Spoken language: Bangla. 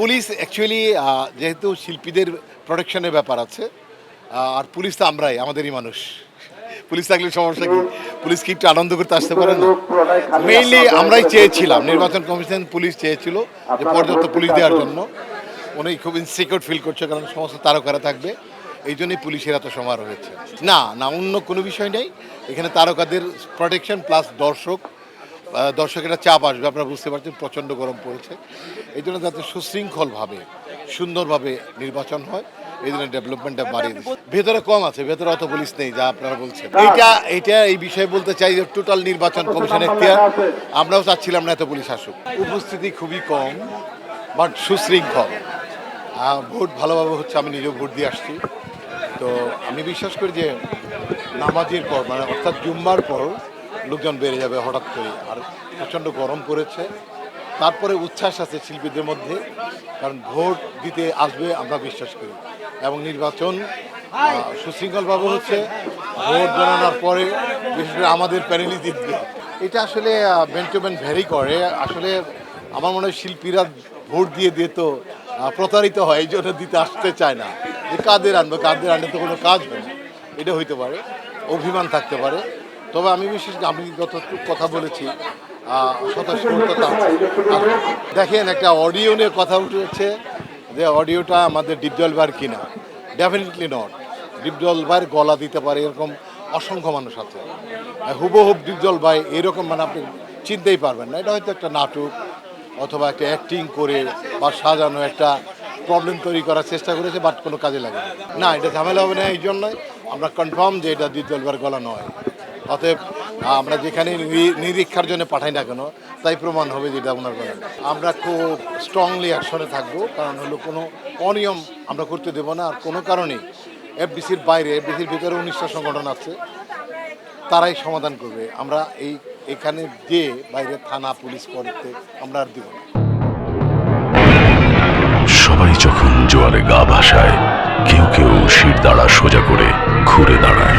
পুলিশ অ্যাকচুয়ালি যেহেতু শিল্পীদের প্রোটেকশনের ব্যাপার আছে আর পুলিশ তো আমরাই, আমাদেরই মানুষ। পুলিশ থাকলে সমস্যা কি? পুলিশ কি একটু আনন্দ করতে আসতে পারে না? মেইনলি আমরাই চেয়েছিলাম, নির্বাচন কমিশন পুলিশ চেয়েছিল যে পর্যাপ্ত পুলিশ দেওয়ার জন্য। উনি খুব ইনসিকিউর ফিল করছে, কারণ সমস্ত তারকারা থাকবে। এই জন্যই পুলিশের এত সমারোহ হয়েছে না না, অন্য কোনো বিষয় নেই। এখানে তারকাদের প্রোটেকশন প্লাস দর্শক দর্শকেরা চাপ আসবে আপনারা বুঝতে পারছেন প্রচণ্ড গরম পড়েছে। এই জন্য যাতে সুশৃঙ্খলভাবে সুন্দরভাবে নির্বাচন হয় এই জন্য ডেভেলপমেন্টটা বাড়িয়ে দিচ্ছে। ভেতরে কম আছে ভেতরে অত পুলিশ নেই যা আপনারা বলছেন। এইটা এইটা এই বিষয়ে বলতে চাই যে টোটাল নির্বাচন কমিশন এখতিয়ার আমরাও চাচ্ছিলাম না এত পুলিশ আসুক। উপস্থিতি খুবই কম বাট সুশৃঙ্খল। ভোট ভালোভাবে হচ্ছে আমি নিজেও ভোট দিয়ে আসছি। তো আমি বিশ্বাস করি যে নামাজের পর মানে অর্থাৎ জুম্মার পর লোকজন বেড়ে যাবে হঠাৎ করে। আর প্রচণ্ড গরম পড়েছে। তারপরে উচ্ছ্বাস আছে শিল্পীদের মধ্যে। কারণ ভোট দিতে আসবে, আমরা বিশ্বাস করি। এবং নির্বাচন সুশৃঙ্খলভাবে হচ্ছে। ভোট গণনার পরে বিশেষ করে আমাদের প্যানেলই জিতবে। এটা আসলে বেন টু বেন ভ্যারি করে। আসলে আমার মনে হয় শিল্পীরা ভোট দিয়ে দিয়ে তো প্রতারিত হয়, এই জন্য দিতে আসতে চায় না। যে কাদের আনবে, কাদের আনলে তো কোনো কাজ না। এটা হইতে পারে, অভিমান থাকতে পারে। তবে আমি বিশেষ আমি যতটুকু কথা বলেছি স্বতঃস্ফূর্ততা দেখেন একটা অডিও নিয়ে কথা উঠেছে যে অডিওটা আমাদের ডিপজল ভাইয়ের কিনা। ডেফিনেটলি নট ডিপজল ভাইয়ের গলা দিতে পারে এরকম অসংখ্য মানুষ আছে। হুবহুব ডিপজল ভাই এরকম মানে আপনি চিনতেই পারবেন না। এটা হয়তো একটা নাটক অথবা একটা অ্যাক্টিং করে বা সাজানো একটা প্রবলেম তৈরি করার চেষ্টা করেছে বাট কোনো কাজে লাগে না। না এটা ঝামেলা হবে না, এই জন্যই আমরা কনফার্ম যে এটা দ্বিতীয়বার গলা নয়। অতএব আমরা যেখানে নিরীক্ষার জন্য পাঠাই না কেন, তাই প্রমাণ হবে যে এটা ওনার গলা আমরা খুব স্ট্রংলি অ্যাকশনে থাকব, কারণ হলো কোনো অনিয়ম আমরা করতে দেব না, আর কোনো কারণেই এফডিসির বাইরে, এফডিসির ভিতরে উনিশটা সংগঠন আছে, তারাই সমাধান করবে। আমরা এই, এখানে যে বাইরে থানা, পুলিশ করতে আমরা আর দিব না। সবাই যখন জোয়ারে গা ভাসায়, কেউ কেউ শির দাঁড়া সোজা করে ঘুরে দাঁড়ায়।